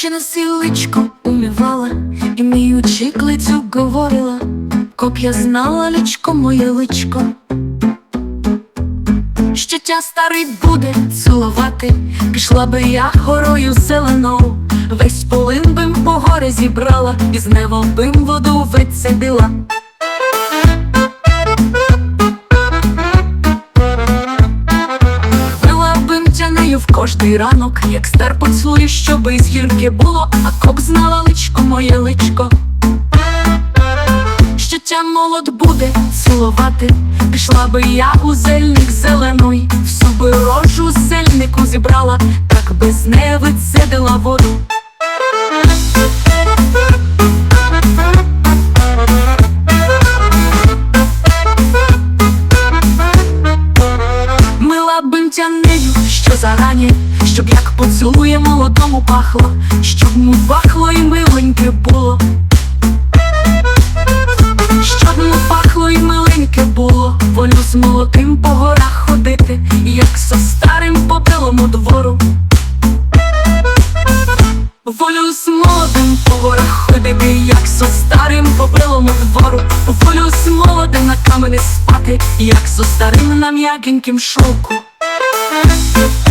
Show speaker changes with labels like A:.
A: ще на сіличку умівала, і мій учиклицю говорила, Коп я знала личко моє личко. Щиття старий буде цілувати, пішла би я хорою зеленою, весь полин бим по горі зібрала, і з неволбим воду вицедила. В кожний ранок, як стар поцілує, щоби із гірки було, а коп знала личко моє личко. Що тя молод буде цілувати, пішла би я у зельник зеленой, в суби рожу зельнику зібрала, так без неї що зарані, щоб як поцілує молодому пахло, щоб му пахло і миленьке було. Щоб му пахло і миленьке було, волю з молодим по горах ходити, як со старим по белому двору. Волю з молодим по горах ходити, як со старим по белому двору. Волю з молодим на камені спати, як со старим на м'якеньким шовку. Thank you.